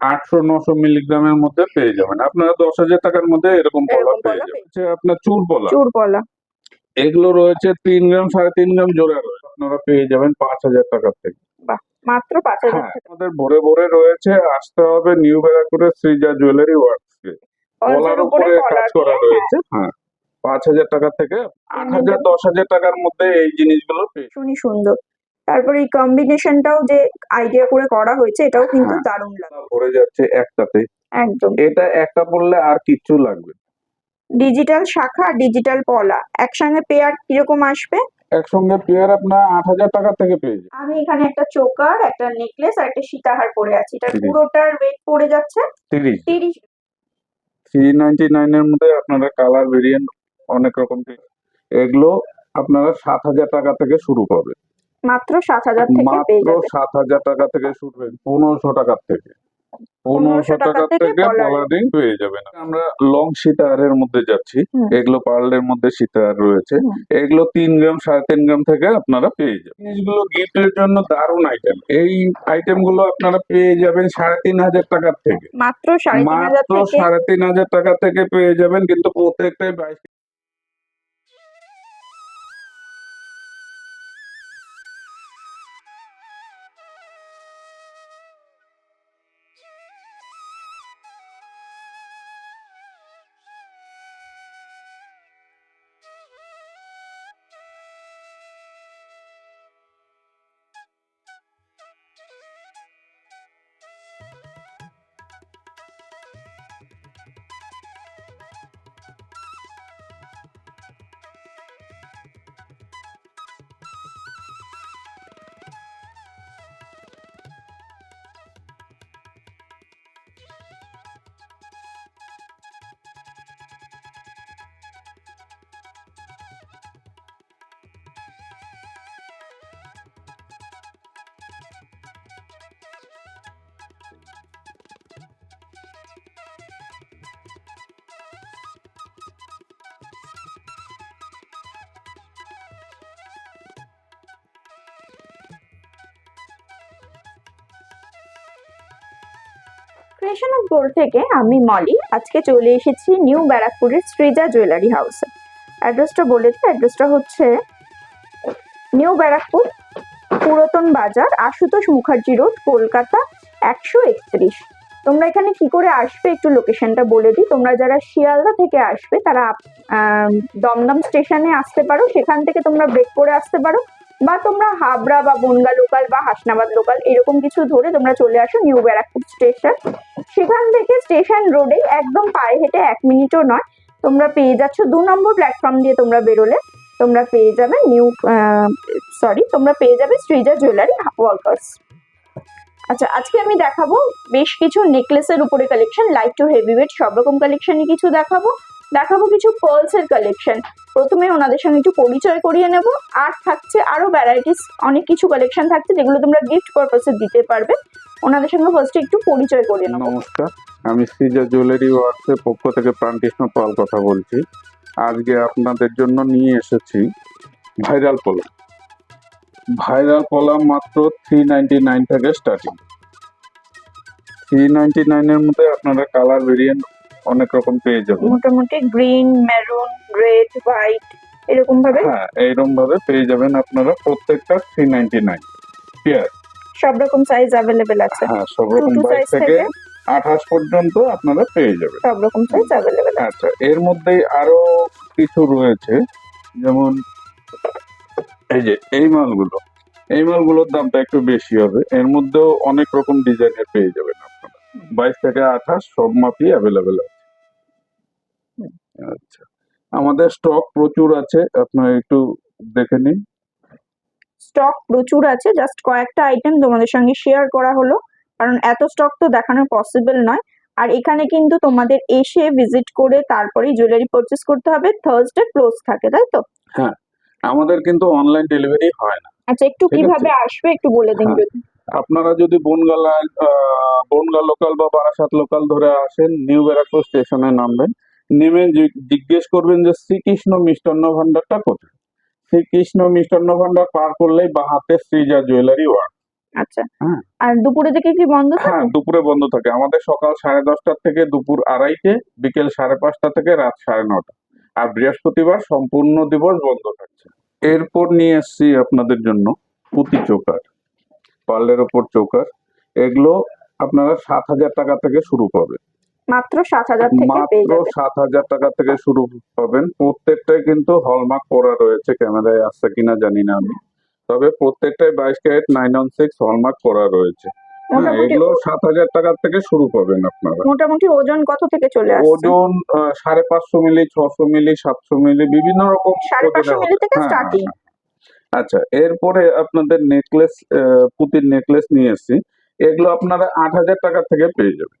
আটশো নশো মিলিগ্রামের মধ্যে পেয়ে যাবেন। আপনারা দশ হাজার টাকার মধ্যে এরকম পলা পেয়ে যাবেন। আপনার চুর পলা চুর পলা এগুলো রয়েছে তিন গ্রাম সাড়ে তিন গ্রাম জোড়া রয়েছে। আপনারা পেয়ে যাবেন পাঁচ হাজার টাকার থেকে। মাত্র পাঁচ হাজার হ্যাঁ আমাদের ভরে ভরে রয়েছে। আসতে হবে নিউ ব্যারাকপুরের শ্রীজা জুয়েলারি ওয়ার্কসকে Falls কলার উপরে কাজ করা রয়েছে। হ্যাঁ পাঁচ হাজার টাকা থেকে আট হাজার। দশ হাজার টাকার মধ্যে এই জিনিসগুলো পেয়ে সুন্দর। তারপরে এই কম্বিনেশনটাও যে আইডিয়া করে করা হয়েছে এটাও কিন্তু হ্যাঁ। দারুণ লাগে। ভরে যাচ্ছে একটাতে। একদম। এটা একটা পড়লে আর কিচ্ছু লাগবে ডিজিটাল শাখা ডিজিটাল পলা। একসঙ্গে পেয়ার কীরকম আসবে? একসঙ্গে পেয়ার আপনার আট হাজার টাকা থেকে পেয়ে যাবেন। আমি এখানে একটা চোকার একটা নেকলেস আর একটা সীতাহার পরে আছি। এটা। পুরোটার ওয়েট পড়ে যাচ্ছে? তিরিশ। তিরিশ। থ্রি নাইনটি নাইনের মধ্যে আপনারা কালার ভেরিয়েন্ট অনেক রকম পেয়ে এগুলো আপনারা সাত হাজার টাকা থেকে শুরু পাবে মাত্র সাত হাজার থেকে মাত্র সাত হাজার টাকা থেকে শুরু হবে পনেরোশো টাকার থেকে। পনেরোশো টাকা থেকে পলার পেয়ে যাবেন। আমরা লং সীতাহারের মধ্যে যাচ্ছি। এগুলো পার্লের মধ্যে সীতাহার রয়েছে। এগুলো তিন গ্রাম সাড়ে তিন গ্রাম থেকে আপনারা পেয়ে যাবেন। জিনিসগুলো গিফটের জন্য দারুণ আইটেম এই আইটেমগুলো আপনারা পেয়ে যাবেন সাড়ে তিন হাজার টাকার থেকে। মাত্র সাড়ে তিন হাজার সাড়ে তিন হাজার টাকা থেকে পেয়ে যাবেন। কিন্তু প্রত্যেকটাই ক্রিয়েশন অফ গোল্ড থেকে আমি মলি, আজকে চলে এসেছি নিউ ব্যারাকপুরের শ্রীজা জুয়েলারি হাউসে অ্যাড্রেসটা বলে দিই অ্যাড্রেসটা হচ্ছে নিউ ব্যারাকপুর, পুরাতন বাজার, আশুতোষ মুখার্জি রোড, কলকাতা একশো একত্রিশ। তোমরা এখানে কি করে আসবে একটু লোকেশনটা বলে দিই। তোমরা যারা শিয়ালদা থেকে আসবে, তারা দমদম স্টেশনে আসতে পারো। সেখান থেকে তোমরা ব্রেক করে আসতে পারো। বা তোমরা হাবড়া বা বনগা লোকাল বা হাসনাবাদ লোকাল এরকম কিছু ধরে তোমরা চলে আসো নিউ ব্যারাকপুর স্টেশন সেখান থেকে স্টেশন রোডে একদম পায়ে হেঁটে এক মিনিটও নয়, তোমরা পেয়ে যাচ্ছ দু নম্বর প্ল্যাটফর্ম দিয়ে তোমরা বেরোলে। তোমরা পেয়ে যাবে নিউ সরি তোমরা পেয়ে যাবে শ্রীজা জুয়েলারি ওয়ার্কার্স আচ্ছা আজকে আমি দেখাবো বেশ কিছু নেকলেসের উপরে collection light to heavy weight সব রকম কালেকশনই কিছু দেখাবো। দেখাবো কিছু পার্লসের কালেকশন প্রথমে ওনাদের সঙ্গে একটু পরিচয় করিয়ে নেব। আর থাকছে আরও ভ্যারাইটিস অনেক কিছু কালেকশন থাকছে যেগুলো তোমরা গিফট পারপাসে দিতে পারবে। ওনাদের সঙ্গে ফার্স্টে একটু পরিচয় করিয়ে নেব। নমস্কার, আমি শ্রীজা জুয়েলারি ওয়ার্কসের পক্ষ থেকে প্রাণকৃষ্ণ পাল কথা বলছি। আজকে আপনাদের জন্য নিয়ে এসেছি ভাইরাল পোলা ভাইরাল পোলা মাত্র থ্রি নাইনটি নাইন থেকে স্টার্টিং থ্রি নাইনটি নাইনের মধ্যে আপনারা কালার ভেরিয়েন্ট অনেক রকম পেয়ে যাবেন মোটামুটি গ্রিন মেরুন রেড হোয়াইট এরকম ভাবে? হ্যাঁ এইরকম ভাবে পেয়ে যাবেন আপনারা প্রত্যেকটা থ্রি নাইনটি নাইন পেয়ার সব রকম সাইজ অ্যাভেলেবেল আছে। হ্যাঁ সব রকম বাইশ থেকে? আঠাশ পর্যন্ত আপনারা পেয়ে যাবেন। সব রকম সাইজ অ্যাভেলেবেল আছে। আচ্ছা এর মধ্যেই আরও কিছু রয়েছে। যেমন এই যে এই মালগুলো। এই মালগুলোর দামটা একটু বেশি হবে। এর মধ্যেও অনেক রকম ডিজাইনের পেয়ে যাবেন আপনারা। বাইশ থেকে আঠাশ সব মাপই অ্যাভেলেবেল আছে। আচ্ছা। আমাদের স্টক প্রচুর আছে আপনারা একটু দেখে নিন। স্টক প্রচুর আছে জাস্ট কয়েকটা আইটেম তোমাদের সঙ্গে শেয়ার করা হলো। কারণ এত স্টক তো দেখানো পসিবল নয়। আর এখানে কিন্তু তোমাদের এসে ভিজিট করে তারপরেই জুয়েলারি পারচেস করতে হবে। থার্সডে ক্লোজ থাকে তাই তো? হ্যাঁ আমাদের কিন্তু অনলাইন ডেলিভারি হয় না। আচ্ছা একটু কীভাবে আসবে একটু বলে দিন হ্যাঁ। যদি। আপনারা যদি বনগালা বনগা লোকাল বা বারাসাত লোকাল ধরে আসেন নিউ ব্যারাকপুর স্টেশনে নামবেন। নেমে জিজ্ঞেস করবেন যে শ্রীকৃষ্ণ মিষ্টান্ন ভান্ডারটা কোথায়? শ্রীকৃষ্ণ মিষ্টান্ন ভান্ডার পার করলেই বা হাতে শ্রীজা জুয়েলারি ওয়ার্ক। আচ্ছা। হ্যাঁ। আর দুপুরে থেকে কি বন্ধ হ্যাঁ দুপুরে বন্ধ থাকে। আমাদের সকাল সাড়ে দশটার থেকে দুপুর আড়াইটে বিকেল সাড়ে পাঁচটা থেকে রাত সাড়ে নটা। আর বৃহস্পতিবার সম্পূর্ণ দিবস বন্ধ থাকছে। এরপর নিয়ে এসছি আপনাদের জন্য পুঁতি চোকার পার্লের ওপর চোকার। এগুলো আপনারা সাত হাজার টাকা থেকে শুরু পাবেন মাত্র সাত হাজার থেকে পেয়ে মাত্র সাত হাজার টাকা থেকে শুরু পাবেন। প্রত্যেকটাই কিন্তু হলমার্ক করা রয়েছে ক্যামেরায় আসছে কিনা জানি না আমি। তবে প্রত্যেকটাই বাইশ carat nine one six hallmark করা রয়েছে। হ্যাঁ এগুলো সাত হাজার টাকার থেকে শুরু পাবেন আপনারা। মোটামুটি ওজন কত থেকে চলে আসছে? ওজন সাড়ে পাঁচশো মিলি ছশো মিলি সাতশো মিলি বিভিন্ন রকম সাড়ে পাঁচশো মিলি থেকে স্টার্টিং হ্যাঁ, হ্যাঁ। আচ্ছা এরপরে আপনাদের নেকলেস পুতির নেকলেস নিয়ে এসেছি এগুলো আপনারা আট হাজার টাকা থেকে পেয়ে যাবেন।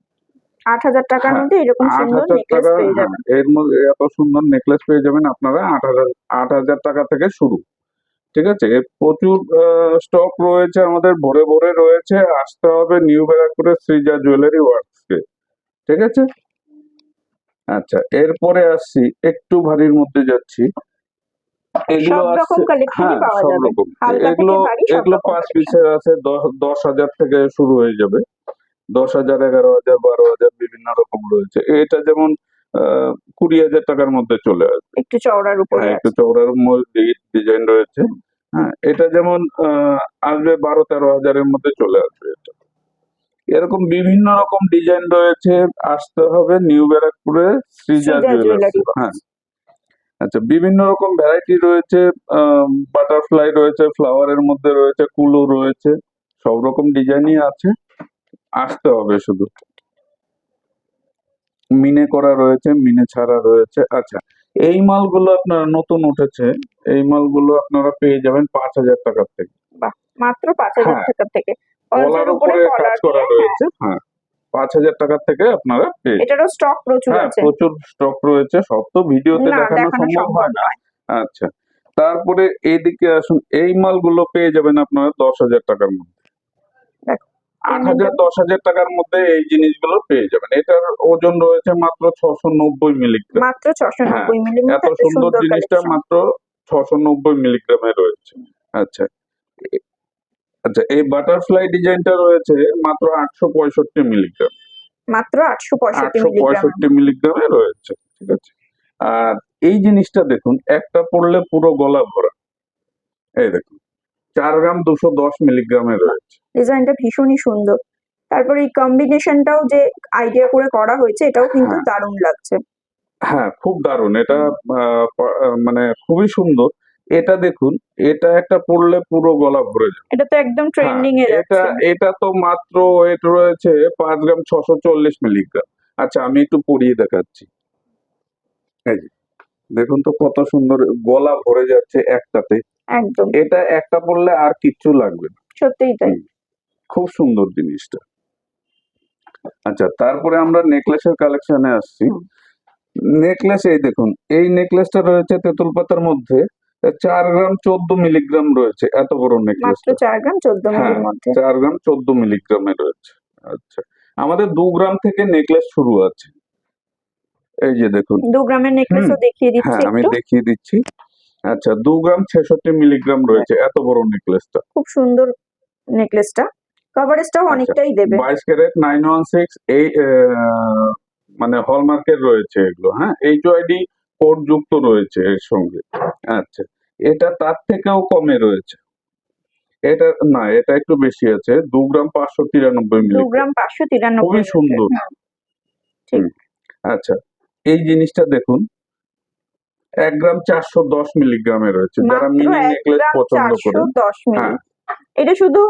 আট হাজার টাকার হ্যাঁ, মধ্যে এরকম সুন্দর নেকলেস পেয়ে হ্যাঁ, যাবেন এর মধ্যে এত সুন্দর নেকলেস পেয়ে যাবেন আপনারা আট হাজার আট হাজার টাকা থেকে শুরু। ঠিক আছে? প্রচুর স্টক রয়েছে আমাদের ভরে ভরে রয়েছে। আসতে হবে নিউ ব্যারাকপুরের শ্রীজা জুয়েলারি ওয়ার্কসকে ঠিক আছে? আচ্ছা এরপরে আসছি একটু ভারীর মধ্যে যাচ্ছি। এগুলো হ্যাঁ সব রকম। এগুলো এগুলো পাঁচ পিসের আছে দশ হাজার থেকে শুরু হয়ে যাবে। দশ হাজার এগারো হাজার বারো হাজার বিভিন্ন রকম রয়েছে। এটা যেমন আহ, কুড়ি হাজার টাকার মধ্যে চলে আসবে। একটু চওড়ার উপরে হ্যাঁ একটু মধ্যে ডিজাইন রয়েছে। হ্যাঁ এটা যেমন আসবে বারো তেরো হাজারের মধ্যে চলে আসবে এটা। এরকম বিভিন্ন রকম ডিজাইন রয়েছে। আসতে হবে নিউ ব্যারাকপুরে সৃজা সৃজা জুয়েলার্স হ্যাঁ। আচ্ছা বিভিন্ন রকম ভ্যারাইটি রয়েছে বাটারফ্লাই রয়েছে ফ্লাওয়ারের মধ্যে রয়েছে কুলো রয়েছে সব রকম ডিজাইনই আছে। আসতে হবে শুধু। মিনে করা রয়েছে মিনে ছাড়া রয়েছে। আচ্ছা এই মালগুলো আপনার নতুন উঠেছে এই মালগুলো আপনারা পেয়ে যাবেন পাঁচ হাজার টাকার থেকে। মাত্র পাঁচ হাজার হ্যাঁ। টাকা থেকে। কলার উপরে কাজ করা। রয়েছে হ্যাঁ পাঁচ হাজার টাকার থেকে আপনারা পেয়ে এটারও স্টক প্রচুর হ্যাঁ আছে। প্রচুর স্টক রয়েছে সব তো ভিডিওতে দেখানো সম্ভব হয় না। আচ্ছা তারপরে এইদিকে আসুন এই মালগুলো পেয়ে যাবেন আপনারা দশ হাজার টাকার মধ্যে। আট হাজার দশ হাজার টাকার মধ্যে এই জিনিসগুলো পেয়ে যাবেন। এটার ওজন রয়েছে মাত্র ছশো নব্বই মিলিগ্রাম। মাত্র ছশো নব্বই হ্যাঁ, এত সুন্দর জিনিসটা মাত্র ছশো নব্বই মিলিগ্রামে রয়েছে। আচ্ছা। আচ্ছা এই বাটারফ্লাই ডিজাইনটা রয়েছে মাত্র আটশো পঁয়ষট্টি মিলিগ্রাম। মাত্র আটশো পঁয়ষট্টি মিলিগ্রামে। রয়েছে ঠিক আছে? আর এই জিনিসটা দেখুন একটা পড়লে পুরো গলা ভরা। এই দেখুন। চার গ্রাম দুশো দশ মিলিগ্রামে রয়েছে ডিজাইনটা ভীষণই সুন্দর। তারপরে এই কম্বিনেশনটাও যে আইডিয়া করে করা হয়েছে এটাও কিন্তু হ্যাঁ। দারুণ লাগছে। হ্যাঁ খুব দারুণ। এটা মানে খুবই সুন্দর। এটা দেখুন এটা একটা পড়লে পুরো গলা ভরে যাবে। এটা তো একদম ট্রেন্ডিং এ হ্যাঁ, এটা এটা তো মাত্র ওয়েট রয়েছে পাঁচ গ্রাম ছশো চল্লিশ মিলিগ্রাম। আচ্ছা আমি একটু পরিয়ে দেখাচ্ছি। এই দেখুন তো কত সুন্দর গলা ভরে যাচ্ছে একটাতে। একদম। এটা একটা পড়লে আর কিচ্ছু লাগবে না। সত্যিই তাই। খুব সুন্দর জিনিসটা। আচ্ছা তারপরে আমরা নেকলেসের কালেকশনে আসছি। নেকলেস এই দেখুন এই নেকলেসটা রয়েছে তেঁতুল পাতার মধ্যে চার গ্রাম চোদ্দ মিলিগ্রাম রয়েছে এত বড় নেকলেস চার গ্রাম চোদ্দ হ্যাঁ, মধ্যে। চার গ্রাম চোদ্দ মিলিগ্রামে রয়েছে। আচ্ছা আমাদের দু গ্রাম থেকে নেকলেস শুরু আছে। এই যে দেখুন। দু গ্রামের নেকলেসও দেখিয়ে দিচ্ছি হ্যাঁ আমি দেখিয়ে দিচ্ছি। আচ্ছা দু গ্রাম ছেষট্টি মিলিগ্রাম রয়েছে এত বড় নেকলেসটা খুব সুন্দর নেকলেসটা কভারেজটাও আচ্ছা, অনেকটাই দেবে। বাইশ ক্যারেট নাইন ওয়ান সিক্স এই মানে হলমার্কের রয়েছে এগুলো হ্যাঁ? এইচ আইডি কোড যুক্ত রয়েছে এর সঙ্গে। আচ্ছা এটা তার থেকেও কমে রয়েছে। এটা না এটা একটু বেশি আছে দু গ্রাম পাঁচশো তিরানব্বই দু মিলিগ্রাম। গ্রাম পাঁচশো তিরানব্বই খুবই সুন্দর। আচ্ছা এই জিনিসটা দেখুন এক গ্রাম চারশো দশ মিলিগ্রামে রয়েছে। যারা মিনি নেকলেস পছন্দ মিলি। হ্যাঁ। এটা শুধু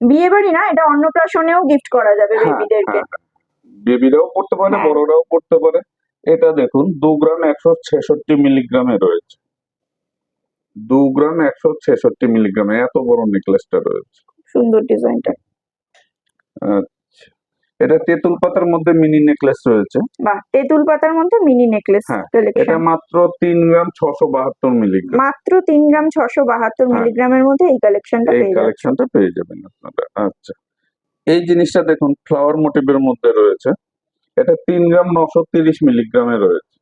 বিয়ে বাড়ি না এটা অন্নপ্রাশনেও গিফট করা যাবে হ্যাঁ, বেবিদেরকে হ্যাঁ, বেবিরাও পড়তে পারে হ্যাঁ। বড়রাও পড়তে পারে। এটা দেখুন দু গ্রাম একশো ছেষট্টি মিলিগ্রামে রয়েছে। দু গ্রাম একশো ছেষট্টি মিলিগ্রামে এত বড় নেকলেসটা রয়েছে। সুন্দর ডিজাইনটা। এটা তেঁতুল পাতার মধ্যে মিনি নেকলেস রয়েছে। বাহ তেঁতুল পাতার মধ্যে মিনি নেকলেস হ্যাঁ, এটা মাত্র তিন গ্রাম ছশো বাহাত্তর মিলিগ্রাম মাত্র তিন গ্রাম ছশো বাহাত্তর হ্যাঁ। মিলিগ্রামের মধ্যে এই কালেকশনটা এই কালেকশনটা পেয়ে যাবেন আপনারা। আচ্ছা। এই জিনিসটা দেখুন ফ্লাওয়ার মোটিভের মধ্যে রয়েছে। এটা তিন গ্রাম নশো তিরিশ মিলিগ্রামে রয়েছে।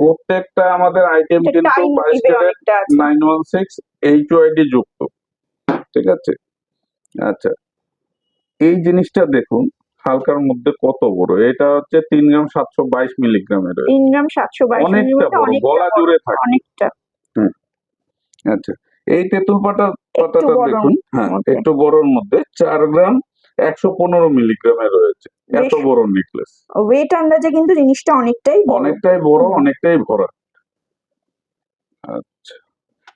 প্রত্যেকটা আমাদের আইটেম কিন্তু টাই বাইশ carat nine one six H U I D যুক্ত। ঠিক আছে? আচ্ছা। এই জিনিসটা দেখুন হালকার মধ্যে কত বড়? এটা হচ্ছে তিন গ্রাম সাতশো বাইশ মিলিগ্রামের। তিন গ্রাম সাতশো বাইশ অনেকটা বড় গলা জুড়ে থাকে। অনেকটা। আচ্ছা এই তেঁতুল পাতা পাতাটা দেখুন। হ্যাঁ। একটু বড়র মধ্যে চার গ্রাম একশো পনেরো মিলিগ্রামে রয়েছে। এত বড় নেকলেস। ওয়েট আন্দাজে কিন্তু জিনিসটা অনেকটাই অনেকটাই বড় অনেকটাই ভরা। আচ্ছা।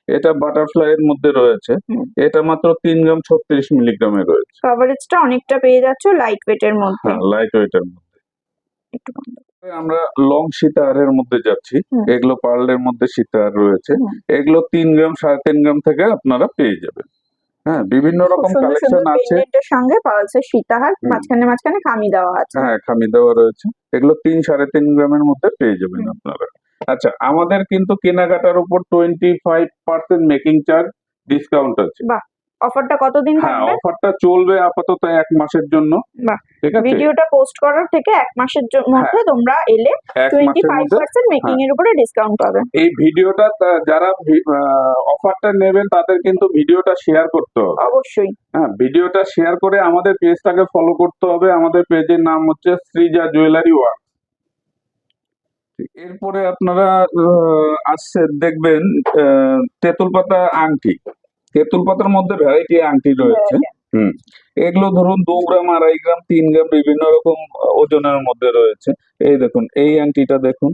এটা বাটারফ্লাই এর মধ্যে রয়েছে। এটা মাত্র তিন গ্রাম ছত্রিশ মিলিগ্রামে রয়েছে। কভারেজটা অনেকটা পেয়ে যাচ্ছ লাইট ওয়েট এর মধ্যে। হ্যাঁ লাইট ওয়েটের মধ্যে। একটু কম দাও। আমরা লং সীতাহারের মধ্যে যাচ্ছি। এগুলো পার্লের মধ্যে সীতাহার রয়েছে। এগুলো তিন গ্রাম সাড়ে তিন গ্রাম থেকে আপনারা পেয়ে যাবেন। হ্যাঁ বিভিন্ন রকম কালেকশন আছে। পেন্ডেন্টের সঙ্গে পালসের সীতাহার মাঝখানে মাঝখানে খামি দেওয়া আছে। হ্যাঁ খামি দেওয়া রয়েছে। এগুলো তিন সাড়ে তিন গ্রামের মধ্যে পেয়ে যাবেন আপনারা। আচ্ছা আমাদের কিন্তু কেনাকাটার উপর twenty five percent making charge discount আছে অফারটা কতদিন হ্যাঁ থাকবে? অফারটা চলবে আপাতত এক মাসের জন্য। বাহ। ঠিক আছে? ভিডিওটা পোস্ট করার থেকে এক মাসের মধ্যে তোমরা এলে এক টোয়েন্টি মাসের ফাইভ মধ্যে পার্সেন্ট মেকিং এর উপরে ডিসকাউন্ট পাবে। এই ভিডিওটা যারা অফারটা নেবেন তাদের কিন্তু ভিডিওটা শেয়ার করতে হবে। অবশ্যই। হ্যাঁ ভিডিওটা শেয়ার করে আমাদের পেজটাকে ফলো করতে হবে। আমাদের পেজের নাম হচ্ছে শ্রীজা জুয়েলারি ওয়ার্ক এরপরে আপনারা আহ, আসছে দেখবেন আহ, তেঁতুল পাতা আংটি। তেঁতুল পাতার মধ্যে ভ্যারাইটি আংটি রয়েছে। হুম। এগুলো ধরুন দু গ্রাম আড়াই গ্রাম তিন গ্রাম বিভিন্ন রকম ওজনের মধ্যে রয়েছে। এই দেখুন এই আংটিটা দেখুন।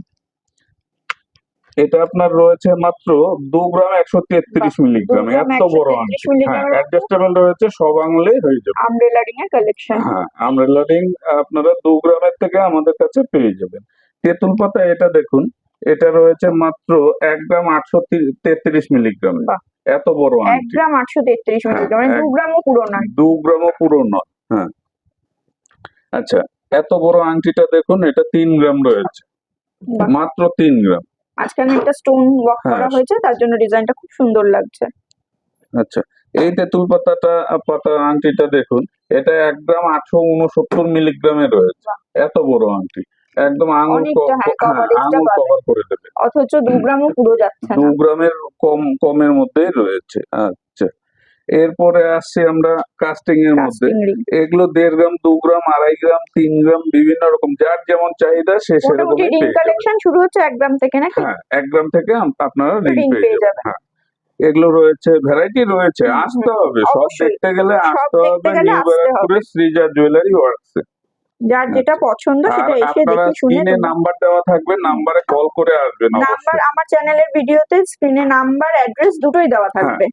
এটা আপনার রয়েছে মাত্র দু গ্রাম একশো তেত্রিশ মিলিগ্রাম। এত বড় 133 আংটি। হ্যাঁ অ্যাডজাস্টেবল রয়েছে সব আঙুলে হয়ে যাবে। আমব্রেলা রিং এর কালেকশন হ্যাঁ আমরেলা রিং আপনারা দু গ্রামের থেকে আমাদের কাছে পেয়ে যাবেন। তেঁতুল পাতা এটা দেখুন এটা রয়েছে মাত্র এক গ্রাম আটশো তেত্রিশ মিলিগ্রাম। এত বড় এক আংটি গ্রাম আটশো তেত্রিশ হ্যাঁ, মিলিগ্রাম মানে দু গ্রামও পুরো নয়। দু গ্রামও পুরো নয় হ্যাঁ। আচ্ছা এত বড় আংটিটা দেখুন এটা তিন গ্রাম রয়েছে। মাত্র তিন গ্রাম। আজকাল একটা স্টোন ওয়ার্ক করা হ্যাঁ। হয়েছে তার জন্য ডিজাইনটা খুব সুন্দর লাগছে। আচ্ছা এই তেঁতুল পাতাটা পাতা আংটিটা দেখুন এটা এক গ্রাম আটশো উনসত্তর মিলিগ্রামে রয়েছে। এত বড় আংটি। একদম আঙুল হ্যাঁ, আঙুল কভার করে দেবে। অথচ দু গ্রামও পুরো যাচ্ছে দু গ্রামের কম কমের মধ্যেই রয়েছে। আচ্ছা। এরপরে আসছি আমরা কাস্টিং এর মধ্যে। এগুলো দেড় গ্রাম দু গ্রাম আড়াই গ্রাম তিন গ্রাম বিভিন্ন রকম। যার যেমন চাহিদা সে যাবে। কালেকশন শুরু হচ্ছে এক গ্রাম থেকে নাকি? হ্যাঁ এক গ্রাম থেকে আপনারা রিং পেয়ে যাবেন। হ্যাঁ। এগুলো রয়েছে ভ্যারাইটি রয়েছে। আসতে হবে। সব দেখতে গেলে আসতে হবে। নিউ ব্যারাকপুরে শ্রীজা জুয়েলারি ওয়ার্কসে যার যেটা পছন্দ সেটা এসে দেখে শুনে স্ক্রিনে নাম্বার দেওয়া থাকবে নাম্বারে কল করে আসবেন নাম্বার আমার চ্যানেলের ভিডিওতে স্ক্রিনে নাম্বার অ্যাড্রেস দুটোই দেওয়া হ্যাঁ। থাকবে।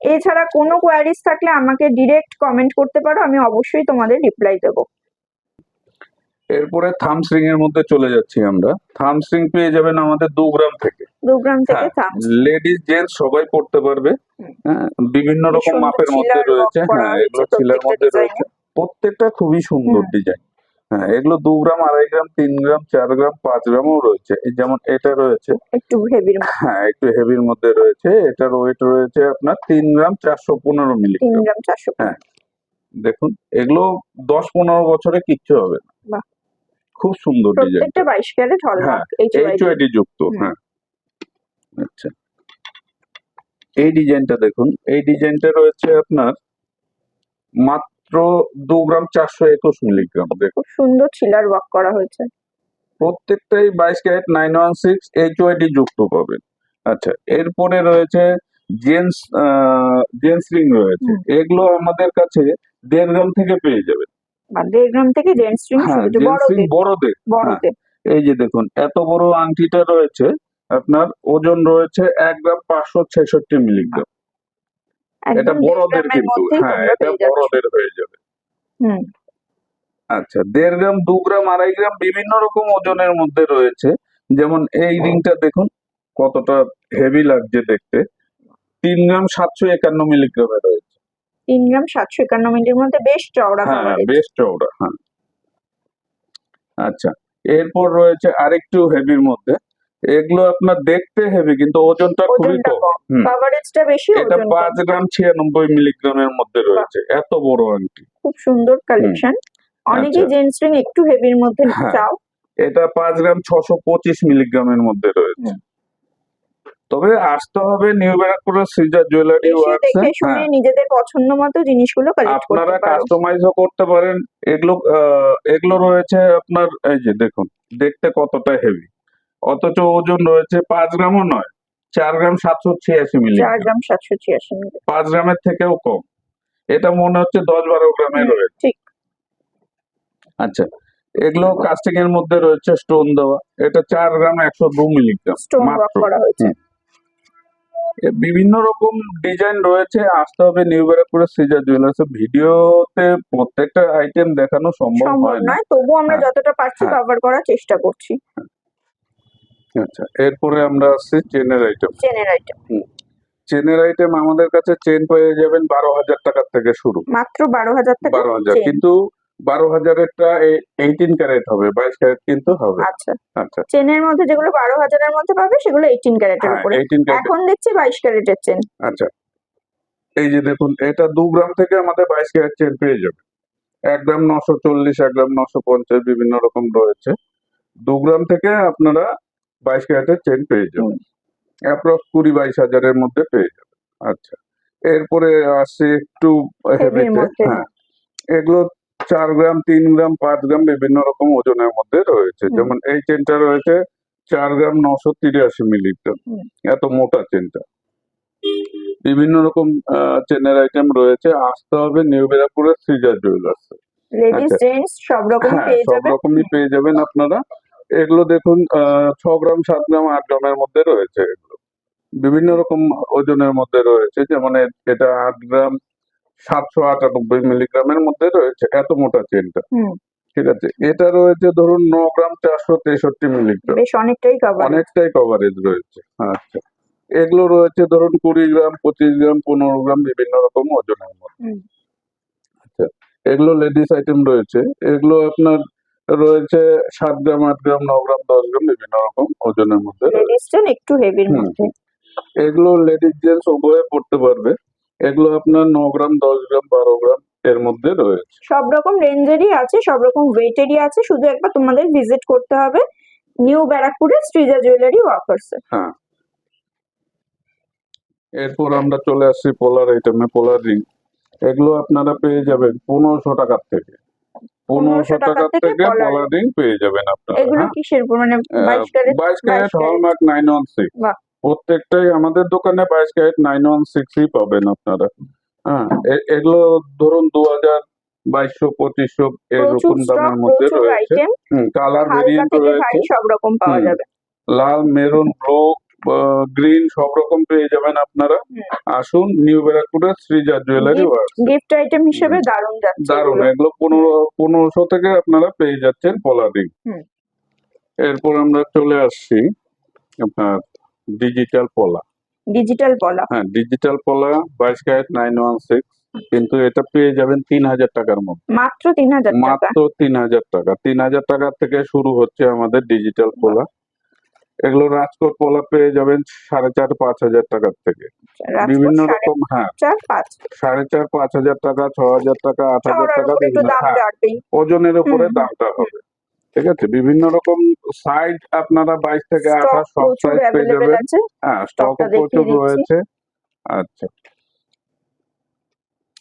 এছাড়া কোনো কোয়ারিজ থাকলে আমাকে ডিরেক্ট কমেন্ট করতে পারো আমি অবশ্যই তোমাদের রিপ্লাই দেবো। এরপরে থামস রিং এর মধ্যে চলে যাচ্ছি আমরা। থামস রিং পেয়ে যাবেন আমাদের দু গ্রাম থেকে। দু গ্রাম থেকে হ্যাঁ, লেডিস জেন্টস সবাই পড়তে পারবে। হ্যাঁ, বিভিন্ন রকম মাপের মধ্যে রয়েছে। হ্যাঁ এগুলো ছিলার মধ্যে রয়েছে। প্রত্যেকটা খুবই সুন্দর ডিজাইন হ্যাঁ এগুলো দু গ্রাম আড়াই গ্রাম তিন গ্রাম চার গ্রাম পাঁচ গ্রামও রয়েছে। যেমন এটা রয়েছে। একটু হেভির হ্যাঁ একটু হেভির মধ্যে রয়েছে। এটার ওয়েট রয়েছে আপনার তিন গ্রাম চারশো পনেরো তিন গ্রাম চারশো হ্যাঁ। দেখুন এগুলো দশ পনেরো বছরে কিচ্ছু হবে না। খুব সুন্দর ডিজাইন প্রত্যেকটা বাইশ ক্যারেট হ্যাঁ, হলমার্ক যুক্ত হ্যাঁ। আচ্ছা। এই ডিজাইনটা দেখুন এই ডিজাইনটা রয়েছে আপনার মাত্র দু গ্রাম চারশো একুশ মিলিগ্রাম দেখুন। খুব সুন্দর ছিলার ওয়ার্ক করা হয়েছে। প্রত্যেকটাই বাইশ carat nine one six H U I D যুক্ত পাবেন। আচ্ছা এরপরে রয়েছে জেন্টস জেন্টস রিং রয়েছে। এগুলো আমাদের কাছে দেড় গ্রাম থেকে পেয়ে যাবেন। গ্রাম থেকে জেন্টস হ্যাঁ বড়দের বড়দের বড়দের। এই যে দেখুন এত বড় আংটিটা রয়েছে আপনার ওজন রয়েছে এক গ্রাম পাঁচশো ছেষট্টি মিলিগ্রাম। এটা বড়দের কিন্তু হ্যাঁ এটা বড়দের হয়ে যাবে। হুম। আচ্ছা দেড় গ্রাম দু গ্রাম আড়াই গ্রাম বিভিন্ন রকম ওজনের মধ্যে রয়েছে। যেমন এই রিংটা দেখুন কতটা হেভি লাগছে দেখতে। তিন গ্রাম সাতশো একান্ন মিলিগ্রামে রয়েছে তিন গ্রাম সাতশো একান্ন মিনিটের মধ্যে বেশ চওড়া হ্যাঁ বেশ চওড়া হ্যাঁ। আচ্ছা এরপর রয়েছে আরেকটু হেভির মধ্যে। এগুলো আপনার দেখতে হেভি কিন্তু ওজনটা খুবই কম। কভারেজটা বেশি এটা পাঁচ গ্রাম ছিয়ানব্বই মিলিগ্রামের মধ্যে রয়েছে। এত বড় আংটি। খুব সুন্দর কালেকশন অনেকেই আচ্ছা। জেন্টস রিং একটু হেভির মধ্যে হ্যাঁ। চাও। এটা পাঁচ গ্রাম ছশো পঁচিশ মিলিগ্রামের মধ্যে রয়েছে। তবে আসতে হবে নিউ ব্যারাকপুরের সিজার জুয়েলারি ওয়ার্কস দেখে শুনে নিজেদের পছন্দ মতো জিনিসগুলো কালেক্ট হ্যাঁ। আপনারা করতে কাস্টমাইজও করতে পারেন। এগুলো এগুলো রয়েছে আপনার এই যে দেখুন দেখতে কতটা হেভি অথচ ওজন রয়েছে পাঁচ গ্রামও নয় চার গ্রাম সাতশো ছিয়াশি মিলি চার গ্রাম সাতশো ছিয়াশি মিলি পাঁচ গ্রামের থেকেও কম। এটা মনে হচ্ছে দশ বারো গ্রামের রয়েছে ঠিক। আচ্ছা এগুলো কাস্টিং এর মধ্যে রয়েছে স্টোন দেওয়া। এটা চার গ্রাম একশো দু মিলিগ্রাম স্টোন করা হয়েছে। এ বিভিন্ন রকম ডিজাইন রয়েছে আসতে হবে নিউ ব্যারাকপুরের সিজার জুয়েলার্স ভিডিওতে প্রত্যেকটা আইটেম দেখানো সম্ভব হয় না নয় তবু আমরা হ্যাঁ। যতটা পারছি হ্যাঁ। কভার করার চেষ্টা করছি। আচ্ছা এরপরে আমরা আসছি চেনের আইটেম চেনের আইটেম চেনের আইটেম আমাদের কাছে চেন পেয়ে যাবেন বারো হাজার টাকার থেকে শুরু। মাত্র বারো হাজার টাকা বারো হাজার। কিন্তু বারো হাজারেরটা এইটিন ক্যারেট হবে বাইশ ক্যারেট কিন্তু হবে। আচ্ছা। আচ্ছা। চেনের মধ্যে যেগুলো বারো হাজারের মধ্যে পাবে সেগুলো এইটিন ক্যারেটের উপরে। এখন দেখছি বাইশ ক্যারেটের চেন। আচ্ছা। এই যে দেখুন এটা দু গ্রাম থেকে আমাদের বাইশ ক্যারেট চেন পেয়ে যাবে। এক গ্রাম নশো চল্লিশ এক গ্রাম নশো পঞ্চাশ বিভিন্ন রকম রয়েছে। দু গ্রাম থেকে আপনারা বাইশ ক্যারেটের চেন পেয়ে যাবেন। অ্যাপ্রক্স কুড়ি বাইশ হাজারের মধ্যে পেয়ে যাবেন। আচ্ছা। এরপরে আসছে একটু হ্যাঁ। এগুলো চার গ্রাম তিন গ্রাম পাঁচ গ্রাম বিভিন্ন রকম ওজনের মধ্যে রয়েছে। যেমন এই চেনটা রয়েছে চার গ্রাম নশো তিরাশি মিলিগ্রাম এত মোটা চেনটা। বিভিন্ন রকম চেনের আইটেম রয়েছে। আসতে হবে নিউ ব্যারাকপুরের সিজার জুয়েলার্স। সব রকম হ্যাঁ সব রকমই পেয়ে যাবেন আপনারা। এগুলো দেখুন আহ, ছ গ্রাম সাত গ্রাম আট গ্রামের মধ্যে রয়েছে এগুলো। বিভিন্ন রকম ওজনের মধ্যে রয়েছে। যেমন এটা আট গ্রাম সাতশো আটানব্বই মিলিগ্রামের মধ্যে রয়েছে এত মোটা চেনটা। ঠিক আছে? এটা রয়েছে ধরুন ন গ্রাম চারশো তেষট্টি মিলিগ্রাম। বেশ অনেকটাই কভার অনেকটাই কভারেজ রয়েছে। আচ্ছা। এগুলো রয়েছে ধরুন কুড়ি গ্রাম পঁচিশ গ্রাম পনেরো গ্রাম বিভিন্ন রকম ওজনের মধ্যে। আচ্ছা। এগুলো লেডিস আইটেম রয়েছে। এগুলো আপনার রয়েছে সাত গ্রাম আট গ্রাম ন গ্রাম দশ গ্রাম বিভিন্ন রকম ওজনের মধ্যে। একটু হেভির মধ্যে। এগুলো লেডিস জেন্টস উভয়ে পড়তে পারবে। এগুলো আপনার ন গ্রাম দশ গ্রাম বারো গ্রাম এর মধ্যে রয়েছে। সব রকম রেঞ্জেরই আছে সব রকম ওয়েটেরই আছে শুধু একবার তোমাদের ভিজিট করতে হবে নিউ ব্যারাকপুরে শ্রীজা জুয়েলারি ওয়ার্কার্স হ্যাঁ। এরপর আমরা চলে আসছি পোলার আইটেমে পোলার রিং এগুলো আপনারা পেয়ে যাবেন পনেরোশো টাকার থেকে। পনেরোশো টাকার থেকে পোলার রিং পেয়ে যাবেন আপনারা এগুলো হ্যাঁ? কিসের মানে বাইশ ক্যারেট? বাইশ carat hallmark nine one six. প্রত্যেকটাই আমাদের দোকানে বাইশ ক্যারেট নাইন ওয়ান সিক্সই পাবেন আপনারা। হ্যাঁ এগুলো ধরুন দু হাজার বাইশশো পঁচিশশো এরকম দামের মধ্যে রয়েছে। কালার ভেরিয়েন্ট রয়েছে। সব রকম পাওয়া যাবে। লাল মেরুন ব্লু গ্রিন সব রকম পেয়ে যাবেন আপনারা। আসুন নিউ ব্যারাকপুরের শ্রীজা জুয়েলারি গিফট আইটেম হিসেবে দারুণ যাচ্ছে দারুণ এগুলো। পনেরো পনেরোশো থেকে আপনারা পেয়ে যাচ্ছেন পোলার এরপর আমরা চলে আসছি আপনার ডিজিটাল পলা ডিজিটাল বলা হ্যাঁ ডিজিটাল পলা বাইশ ক্যারেট নাইন ওয়ান সিক্স কিন্তু এটা পেয়ে যাবেন তিন হাজার টাকার মধ্যে। মাত্র তিন হাজার টাকা? মাত্র তিন হাজার টাকা। তিন হাজার টাকা থেকে শুরু হচ্ছে আমাদের ডিজিটাল পোলা এগুলো রাজকোট পোলা পেয়ে যাবেন সাড়ে চার পাঁচ হাজার টাকার থেকে। বিভিন্ন রকম হ্যাঁ। সাড়ে চার পাঁচ হাজার টাকা ছ হাজার টাকা আট হাজার টাকা বিভিন্ন হ্যাঁ, ওজনের উপরে দামটা হবে। ঠিক আছে? বিভিন্ন রকম সাইজ আপনারা বাইশ থেকে আঠাশ সব সাইজ পেয়ে যাবেন। হ্যাঁ স্টক প্রচুর রয়েছে। আচ্ছা।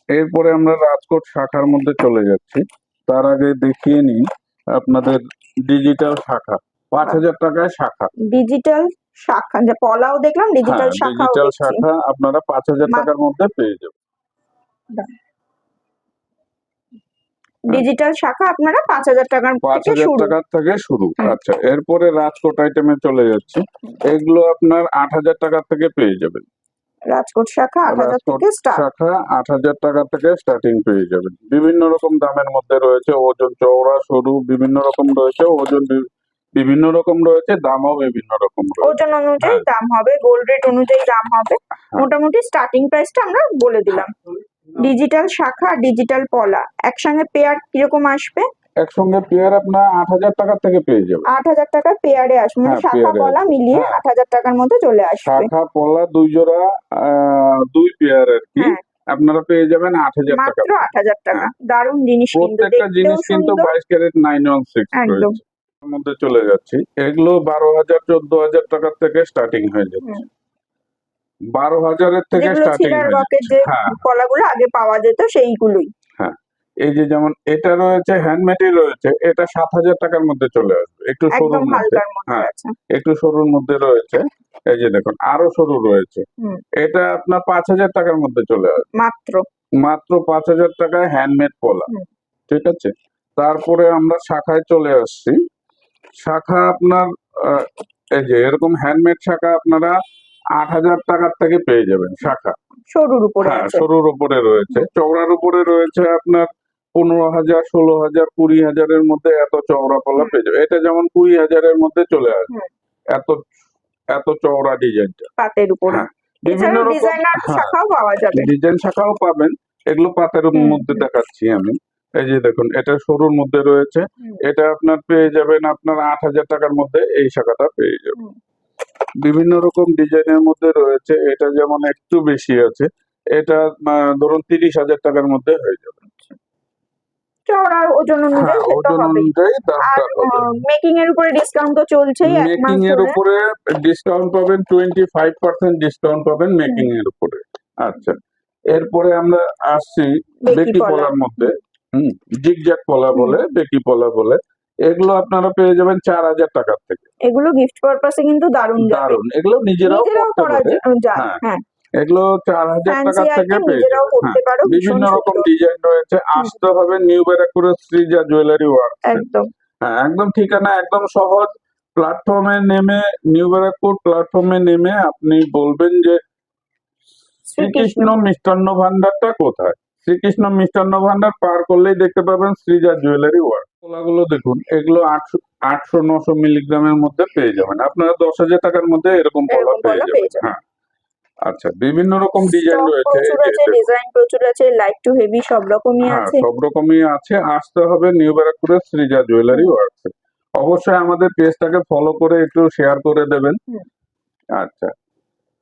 এরপরে আমরা রাজকোট শাখার মধ্যে চলে যাচ্ছি। তার আগে দেখিয়ে নিই আপনাদের ডিজিটাল শাখা। পাঁচ হাজার টাকায় শাখা। ডিজিটাল শাখা। যে পলাও দেখলাম ডিজিটাল শাখাও ডিজিটাল শাখা আপনারা পাঁচ হাজার টাকার মধ্যে পেয়ে যাবেন। ডিজিটাল শাখা আপনারা পাঁচ হাজার টাকার পাঁচ থেকে হাজার শুরু। টাকার থেকে শুরু। আচ্ছা এরপরে রাজকোট আইটেমে চলে যাচ্ছে। এগুলো আপনার আট হাজার টাকা থেকে পেয়ে যাবেন। রাজকোট শাখা আট হাজার থেকে শাখা আট হাজার টাকা থেকে স্টার্টিং পেয়ে যাবেন। বিভিন্ন রকম দামের মধ্যে রয়েছে ওজন চওড়া সরু বিভিন্ন রকম রয়েছে ওজন বিভিন্ন রকম রয়েছে দামও বিভিন্ন রকম ওজন অনুযায়ী হ্যাঁ। দাম হবে গোল্ড রেট অনুযায়ী দাম হবে। মোটামুটি স্টার্টিং প্রাইসটা আমরা বলে দিলাম। ডিজিটাল শাখা ডিজিটাল পলা। একসঙ্গে পেয়ার কীরকম আসবে? একসঙ্গে পেয়ার আপনার আট হাজার টাকার থেকে পেয়ে যাবেন। আট হাজার টাকা পেয়ারে আসবে। মানে হ্যাঁ, শাখা পলা মিলিয়ে হ্যাঁ। আট হাজার টাকার মধ্যে চলে আসবে। শাখা পলা দুই জোড়া দুই পেয়ার আর কি। হ্যাঁ। আপনারা পেয়ে যাবেন আট হাজার টাকা। মাত্র আট হাজার টাকা। দারুণ জিনিস কিন্তু। প্রত্যেকটা জিনিস কিন্তু বাইশ ক্যারেট নাইন ওয়ান সিক্স একদম। মধ্যে চলে যাচ্ছি। এগুলো বারো হাজার চোদ্দ হাজার টাকার থেকে স্টার্টিং হয়ে যাচ্ছে। বারো হাজারের থেকে স্টার্টিং যে হ্যাঁ। কলাগুলো আগে পাওয়া যেত সেইগুলোই। এই যে যেমন এটা রয়েছে হ্যান্ডমেডই রয়েছে এটা সাত হাজার টাকার মধ্যে চলে আসবে। একটু সরুর মধ্যে। হ্যাঁ। একটু সরুর মধ্যে রয়েছে। এই যে দেখুন আরও সরু রয়েছে। এটা আপনার পাঁচ হাজার টাকার মধ্যে চলে আসবে। মাত্র। মাত্র পাঁচ হাজার টাকায় হ্যান্ডমেড পলা ঠিক আছে? তারপরে আমরা শাখায় চলে আসছি। শাখা আপনার এই যে এরকম হ্যান্ডমেড শাখা আপনারা আট হাজার টাকার থেকে পেয়ে যাবেন শাখা। সরুর উপরে হ্যাঁ সরুর উপরে রয়েছে। চওড়ার উপরে রয়েছে আপনার পনেরো হাজার ষোলো হাজার কুড়ি হাজারের মধ্যে এত চওড়া পলা পেয়ে যাবে এটা যেমন কুড়ি হাজারের মধ্যে চলে আসবে এত এত চওড়া ডিজাইনটা। পাতের উপরে। হ্যাঁ, বিভিন্ন রকম হ্যাঁ, শাখাও পাওয়া যাবে। ডিজাইন শাখাও পাবেন। এগুলো পাতের মধ্যে দেখাচ্ছি আমি। এই যে দেখুন এটা সরুর মধ্যে রয়েছে। এটা আপনার পেয়ে যাবেন আপনার আট হাজার টাকার মধ্যে এই শাখাটা পেয়ে যাবেন। বিভিন্ন রকম ডিজাইনের মধ্যে রয়েছে এটা যেমন একটু বেশি আছে এটা ধরুন তিরিশ হাজার টাকার মধ্যে হয়ে যাবে। চওড়ার ওজন হ্যাঁ অনুযায়ী ওজন অনুযায়ী আর মেকিং এর উপরে ডিসকাউন্ট তো চলছেই মেকিং এর উপরে ডিসকাউন্ট পাবেন টোয়েন্টি ফাইভ পার্সেন্ট ডিসকাউন্ট পাবেন মেকিং এর উপরে। আচ্ছা এরপরে আমরা আসছি বেকি পলার মধ্যে। হুম জিগজ্যাগ পলা বলে বেকি পলা বলে। এগুলো আপনারা পেয়ে যাবেন চার হাজার টাকার থেকে। এগুলো গিফট পারপাসে কিন্তু দারুণ দারুণ এগুলো নিজেরাও করতে পারে হ্যাঁ, হ্যাঁ। এগুলো চার হাজার টাকার থেকে পেয়ে হ্যাঁ। বিভিন্ন রকম ডিজাইন রয়েছে। আসতে হবে নিউ ব্যারাকপুরের শ্রীজা জুয়েলারি ওয়ার্ক একদম। হ্যাঁ একদম ঠিকানা একদম সহজ। প্ল্যাটফর্মে নেমে নিউ ব্যারাকপুর প্ল্যাটফর্মে নেমে আপনি বলবেন যে শ্রীকৃষ্ণ। মিষ্টান্ন ভান্ডারটা কোথায়? শ্রীকৃষ্ণ মিষ্টান্ন ভান্ডার পার করলেই দেখতে পাবেন শ্রীজা জুয়েলারি ওয়ার্ক। কলাগুলো দেখুন এগুলো আটশো আটশো নশো মিলিগ্রামের মধ্যে পেয়ে যাবেন। আপনারা দশ হাজার টাকার মধ্যে এরকম কলা পেয়ে যাবেন। হ্যাঁ। আচ্ছা বিভিন্ন রকম ডিজাইন রয়েছে ডিজাইন প্রচুর আছে লাইট টু হেভি সব রকমই হ্যাঁ আছে। সব রকমই আছে। আসতে হবে নিউ ব্যারাকপুরের শ্রীজা জুয়েলারি ওয়ার্কসে। অবশ্যই আমাদের পেজটাকে ফলো করে একটু শেয়ার করে দেবেন। আচ্ছা।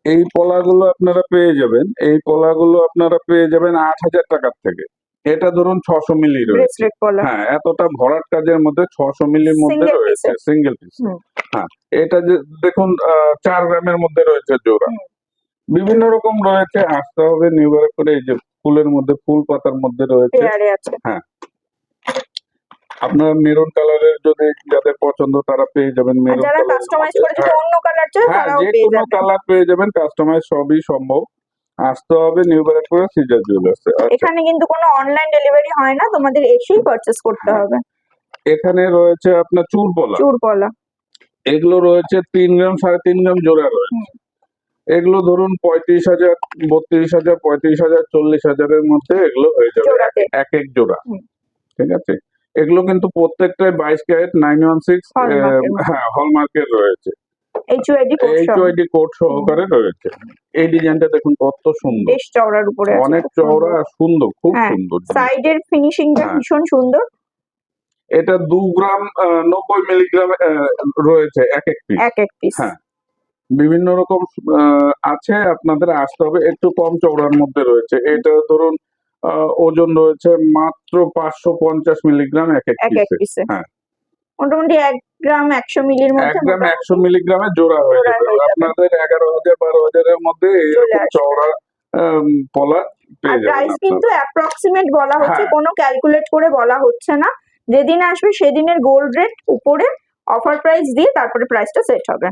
এই পলাগুলো আপনারা পেয়ে যাবেন। এই পলাগুলো আপনারা পেয়ে যাবেন আট হাজার টাকার থেকে। এটা ধরুন ছশো মিলি রয়েছে। হ্যাঁ এতটা ভরাট কাজের মধ্যে ছশো মিলির মধ্যে রয়েছে সিঙ্গেল পিস হ্যাঁ এটা যে দেখুন আহ, চার গ্রামের মধ্যে রয়েছে জোড়া। বিভিন্ন রকম রয়েছে আসতে হবে নিউ করে এই যে ফুলের মধ্যে ফুল পাতার মধ্যে রয়েছে। আছে। আপনার মেরুন কালারের যদি যাদের পছন্দ তারা পেয়ে যাবেন মেরুন যারা কাস্টমাইজ করে যদি অন্য কালার চায় হ্যাঁ তারাও যে পেয়ে কোনো যাবে কালার পেয়ে যাবেন কাস্টমাইজ সবই সম্ভব। আসতে হবে নিউ ব্যারাকপুরে সিজার জুয়েলার্সে এখানে কিন্তু কোনো অনলাইন ডেলিভারি হয় না তোমাদের এসেই পারচেস করতে হ্যাঁ। হবে। এখানে রয়েছে আপনার চুরপলা চুর পলা। এগুলো রয়েছে তিন গ্রাম সাড়ে তিন গ্রাম জোড়া রয়েছে। এগুলো ধরুন পঁয়ত্রিশ হাজার বত্রিশ হাজার পঁয়ত্রিশ হাজার চল্লিশ হাজারের মধ্যে এগুলো হয়ে যাবে। এক এক জোড়া। ঠিক আছে? এগুলো কিন্তু প্রত্যেকটাই বাইশ ক্যারেট নাইন ওয়ান সিক্স হ্যাঁ হলমার্কের রয়েছে। এইচওআইডি কোড সহকারে রয়েছে। এই ডিজাইনটা দেখুন কত সুন্দর। বেশ চওড়ার উপরে অনেক চওড়া আর সুন্দর খুব হ্যাঁ, সুন্দর জিনিস। সাইডের ফিনিশিংটা হ্যাঁ। ভীষণ সুন্দর। এটা দু গ্রাম নব্বই মিলিগ্রাম রয়েছে এক এক পিস এক এক পিস হ্যাঁ। বিভিন্ন রকম আছে আপনাদের আসতে হবে। একটু কম চওড়ার মধ্যে রয়েছে। এটা ধরুন ওজন রয়েছে মাত্র পাঁচশো পঞ্চাশ মিলিগ্রাম এক এক পিসে হ্যাঁ। মোটামুটি এক গ্রাম একশো মিলির এক মধ্যে গ্রাম একশো মিলিগ্রামে জোড়া হয়ে যাবে আপনাদের এগারো হাজার বারো হাজারের মধ্যে এরকম। চওড়া পলা প্রাইস কিন্তু অ্যাপ্রক্সিমেট বলা হচ্ছে হ্যাঁ। কোনো ক্যালকুলেট করে বলা হচ্ছে না যেদিন আসবে সেদিনের গোল্ড রেট উপরে অফার প্রাইস দিয়ে তারপরে প্রাইসটা সেট হবে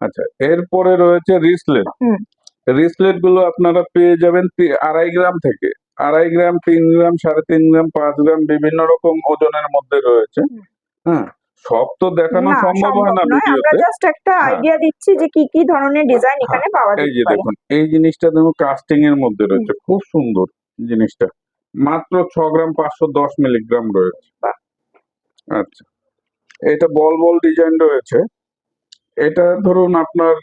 আচ্ছা এরপরে রয়েছে রিসলেট হুম। রিসলেটগুলো আপনারা পেয়ে যাবেন আড়াই গ্রাম থেকে। আড়াই গ্রাম তিন গ্রাম সাড়ে তিন গ্রাম পাঁচ গ্রাম বিভিন্ন রকম ওজনের মধ্যে রয়েছে। হ্যাঁ সব তো দেখানো সম্ভব হয় না ভিডিওতে। জাস্ট একটা হ্যাঁ। আইডিয়া দিচ্ছি যে কি কি ধরনের ডিজাইন এখানে পাওয়া এই যে দেখুন এই জিনিসটা দেখুন কাস্টিং এর মধ্যে রয়েছে। খুব সুন্দর জিনিসটা। মাত্র ছ গ্রাম পাঁচশো দশ মিলিগ্রাম রয়েছে। আচ্ছা। এটা বল বল ডিজাইন রয়েছে। এটা ধরুন আপনার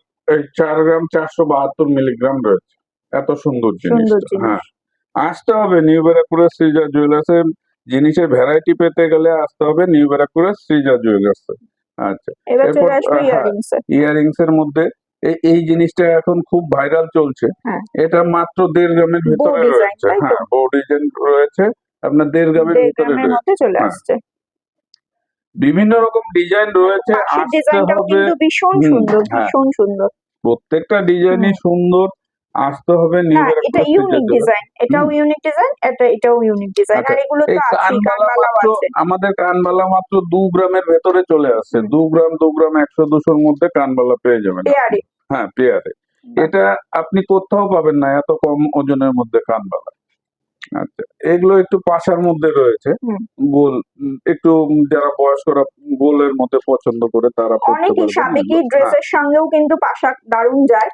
চার গ্রাম চারশো বাহাত্তর মিলিগ্রাম রয়েছে। এত সুন্দর জিনিস। হ্যাঁ। আসতে হবে নিউ ব্যারাকপুরের শ্রীজা জুয়েলার্সে জিনিসের ভ্যারাইটি পেতে গেলে আসতে হবে নিউ ব্যারাকপুরের শ্রীজা জুয়েলার্সে আচ্ছা এরপর, হ্যাঁ। ইয়ারিংস ইয়ারিংস এর মধ্যে এই এই জিনিসটা এখন খুব ভাইরাল চলছে। হ্যাঁ। এটা মাত্র দেড় গ্রামের ভিতরে রয়েছে হ্যাঁ বউ ডিজাইন রয়েছে। আপনার দেড় গ্রামের ভিতরে রয়েছে মধ্যে চলে হ্যাঁ। আসছে বিভিন্ন রকম ডিজাইন রয়েছে ডিজাইনটাও কিন্তু ভীষণ সুন্দর হ্যাঁ। ভীষণ সুন্দর। প্রত্যেকটা ডিজাইনই সুন্দর আসতে হবে হ্যাঁ এটা ইউনিক ডিজাইন এটাও ইউনিক ডিজাইন এটা এটাও ইউনিক ডিজাইন আচ্ছা, আর এগুলো তো আছে। আমাদের কানবালা মাত্র দু গ্রামের ভেতরে চলে আসছে হুম। দু গ্রাম দু গ্রাম একশো দুশোর মধ্যে কানবালা পেয়ে যাবেন পেয়ারে। হ্যাঁ পেয়ারে। এটা আপনি কোথাও পাবেন না এত কম ওজনের মধ্যে কানবালা। আচ্ছা এগুলো একটু পাশার মধ্যে রয়েছে। গোল একটু যারা বয়স্করা গোলের মধ্যে পছন্দ করে তারা পড়তে সাবেকি ড্রেসের সঙ্গেও কিন্তু পাশাক দারুণ যায়।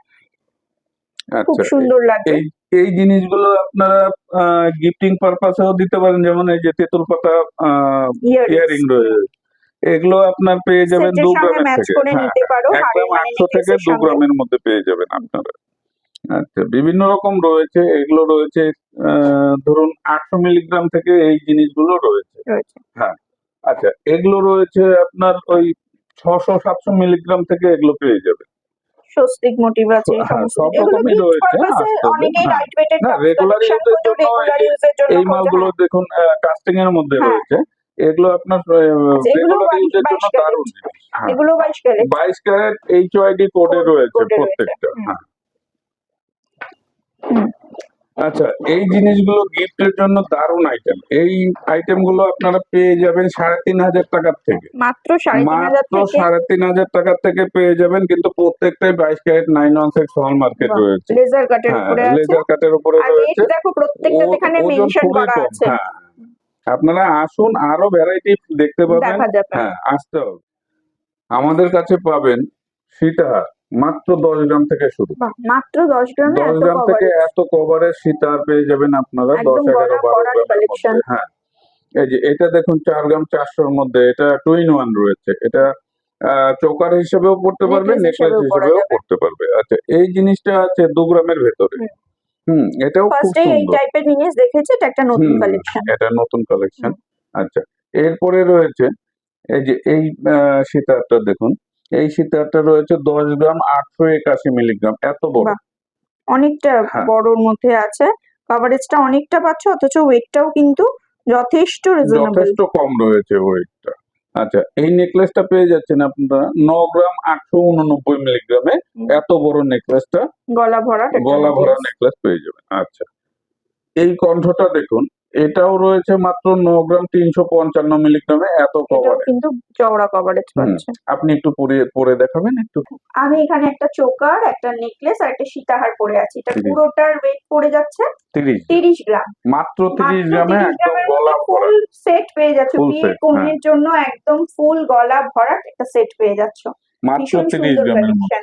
হ্যাঁ, খুব আচ্ছা সুন্দর লাগবে এই জিনিসগুলো আপনারা গিফটিং পারপাসেও দিতে পারেন যেমন এই যে তেঁতুল পাতা ইয়ারিং রয়েছে এগুলো আপনার পেয়ে যাবেন দু গ্রামের থেকে। হ্যাঁ, একদম মানে থেকে দু গ্রামের মধ্যে পেয়ে যাবেন আপনারা। আচ্ছা বিভিন্ন রকম রয়েছে এগুলো রয়েছে ধরুন আটশো মিলিগ্রাম থেকে এই জিনিসগুলো রয়েছে হ্যাঁ আচ্ছা এগুলো রয়েছে আপনার ওই ছশো সাতশো মিলিগ্রাম থেকে এগুলো পেয়ে যাবে স্বস্তিক মোটিভ আছে এই হ্যাঁ, সব রকমই রয়েছে, অনেকেই হ্যাঁ। রেগুলার এই- ইউজের জন্য এই মালগুলো হ্যাঁ। দেখুন কাস্টিং এর মধ্যে হ্যাঁ। রয়েছে এগুলো আপনার আচ্ছা, রেগুলার ইউজের জন্য। দারুণ হ্যাঁ এগুলো ক্যারেট বাইশ ক্যারেট এইচ ওয়াইডি কোডে রয়েছে প্রত্যেকটা হ্যাঁ। আচ্ছা এই জিনিসগুলো গিফটের জন্য দারুণ আইটেম এই আইটেমগুলো আপনারা পেয়ে যাবেন সাড়ে তিন হাজার টাকার থেকে। মাত্র মাত্র সাড়ে তিন হাজার টাকার থেকে পেয়ে যাবেন কিন্তু প্রত্যেকটাই বাইশ carat nine one six hallmark রয়েছে। লেজার কাটের হ্যাঁ উপরে লেজার কাটের উপরে রয়েছে। দেখো প্রত্যেকটা এখানে মেনশন করা আছে। হ্যাঁ। আপনারা আসুন আরও ভ্যারাইটি দেখতে পাবেন। হ্যাঁ আসতে হবে। আমাদের কাছে পাবেন সীতাহার। মাত্র দশ গ্রাম থেকে শুরু। মাত্র দশ গ্রামে দশ গ্রাম থেকে এত কভারের সীতাহার পেয়ে যাবেন আপনারা দশ এগারো বারো। মধ্যে। হ্যাঁ। এই যে এটা দেখুন চার গ্রাম চারশোর মধ্যে। এটা টু ইন ওয়ান রয়েছে। এটা চোকার হিসেবেও পড়তে পারবে নেকলেস হিসেবেও। পড়তে পারবে। আচ্ছা এই জিনিসটা আছে দু গ্রামের ভেতরে। হুম। এটাও খুব এই টাইপের জিনিস দেখেছি এটা একটা নতুন কালেকশন এটা নতুন কালেকশন আচ্ছা এরপরে রয়েছে এই যে এই সীতাহারটা দেখুন। এই সীতাহারটা রয়েছে দশ গ্রাম আটশো একাশি মিলিগ্রাম। এত বড়। অনেকটা হ্যাঁ। বড়র মধ্যে আছে। কভারেজটা অনেকটা পাচ্ছ অথচ ওয়েটটাও কিন্তু যথেষ্ট রিজনেবল যথেষ্ট কম রয়েছে ওয়েটটা আচ্ছা এই নেকলেসটা পেয়ে যাচ্ছেন আপনারা ন গ্রাম আটশো উননব্বই মিলিগ্রামে। এত বড় নেকলেসটা গলা ভরা গলা ভরা নেকলেস পেয়ে যাবেন। আচ্ছা এই কণ্ঠটা দেখুন। এটাও রয়েছে মাত্র ন গ্রাম তিনশো পঞ্চান্ন মিলিগ্রামে এত কভারে কিন্তু চওড়া কভারেজ পাচ্ছে। আপনি একটু পরে পরে দেখাবেন একটু। আমি এখানে একটা চোকার একটা নেকলেস আর একটা সীতাহার পরে আছি। এটা। পুরোটার ওয়েট পড়ে যাচ্ছে তিরিশ। তিরিশ গ্রাম। মাত্র তিরিশ মাত্র গ্রামে একদম গলা ফুল সেট পেয়ে যাচ্ছ। বিয়ের হ্যাঁ। কনের জন্য একদম ফুল গলা ভরাট একটা সেট পেয়ে যাচ্ছ। মাত্র ভীষণ তিরিশ সুন্দর গ্রামের মধ্যে।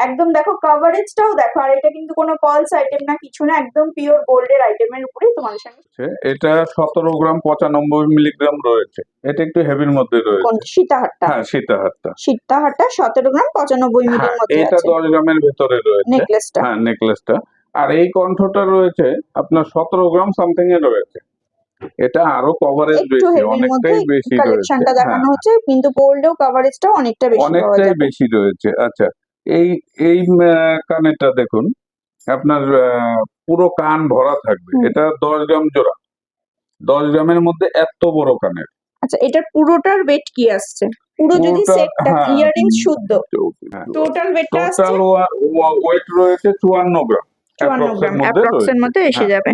একদম দেখো কভারেজটাও দেখো আর এটা কিন্তু কোনো পলস আইটেম না কিছু না একদম পিওর গোল্ডের আইটেমের উপরেই তোমাদের সঙ্গে আছে। এটা সতেরো গ্রাম পঁচানব্বই মিলিগ্রাম রয়েছে। এটা একটু হেভির মধ্যে রয়েছে। কোন সীতাহারটা? হ্যাঁ সীতাহারটা। সীতাহারটা সতেরো গ্রাম পঁচানব্বই হ্যাঁ মিলির মধ্যে এটা দশ গ্রামের ভেতরে রয়েছে। নেকলেসটা হ্যাঁ নেকলেসটা আর এই কণ্ঠটা রয়েছে আপনার সতেরো গ্রাম সামথিং এ রয়েছে। এটা আরও কভারেজ বেশি অনেকটাই বেশি রয়েছে। কালেকশনটা দেখানো হ্যাঁ, হচ্ছে কিন্তু গোল্ডেও কভারেজটাও অনেকটা বেশি অনেকটাই বেশি রয়েছে। আচ্ছা এই এই কানেরটা দেখুন। আপনার পুরো কান ভরা থাকবে। এটা দশ গ্রাম জোড়া। দশ গ্রামের মধ্যে এত বড় কানের। আচ্ছা এটার পুরোটার ওয়েট কি আসছে? পুরো যদি সেটটা হ্যাঁ। ইয়াররিংস শুদ্ধ। হ্যাঁ। টোটাল ওয়েটটা আসছে? টোটাল ওয়েট রয়েছে চুয়ান্ন গ্রাম। চুয়ান্ন approx এর গ্রাম মধ্যে অ্যাপ্রক্স এর রয়েছে। মধ্যে এসে হ্যাঁ। যাবে।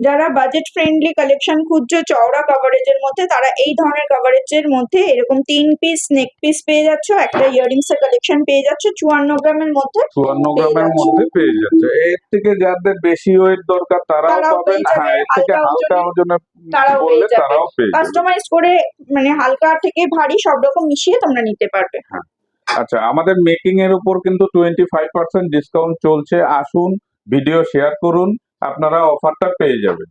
যারা বাজেট ফ্রেন্ডলি কালেকশন খুঁজছো চওড়া কভারেজের মধ্যে তারা এই ধরনের কভারেজের মধ্যে এরকম তিন পিস নেক পিস পেয়ে যাচ্ছ একটা ইয়ারিংস এর কালেকশন পেয়ে যাচ্ছ চুয়ান্ন গ্রামের মধ্যে চুয়ান্ন গ্রামের মধ্যে পেয়ে যাচ্ছে। এর থেকে যাদের বেশি ওয়েট দরকার তারাও পাবেন। হ্যাঁ এর থেকে হালকা ওজনে তারাও বললে পেয়ে যাবে। তারাও পেয়ে যাবে। কাস্টমাইজ করে মানে হালকা থেকে ভারী সব রকম মিশিয়ে তোমরা নিতে পারবে। আচ্ছা আমাদের মেকিং এর উপর কিন্তু টোয়েন্টি ফাইভ পার্সেন্ট ডিসকাউন্ট চলছে। আসুন ভিডিও শেয়ার করুন। আপনারা অফারটা পেয়ে যাবেন।